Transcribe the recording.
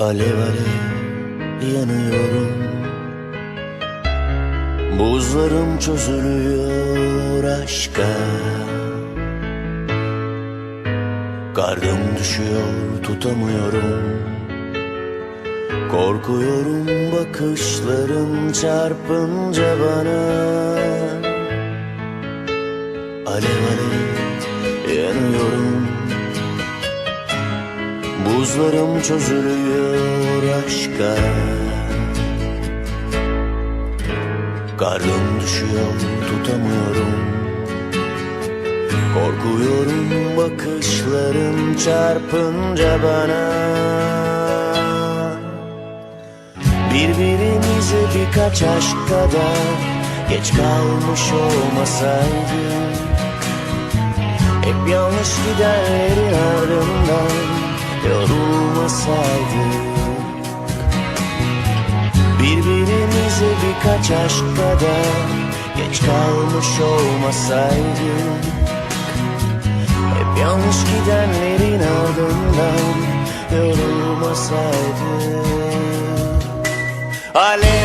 Alev alev yanıyorum. Buzlarım çözülüyor aşka. Kardım düşüyor tutamıyorum. Korkuyorum bakışların çarpınca bana. Alev alev yanıyorum Buzlarım çözülüyor aşka. Karnım düşüyor tutamıyorum. Korkuyorum bakışların çarpınca bana. Birbirimize birkaç aşk kadar Geç kalmış olmasaydık hep yanlış gidenlerin ardından yorulmasaydık Birbirimize birkaç aşk kadar geç kalmış olmasaydık. Hep yanlış gidenlerin ardından yorulmasaydık. Alev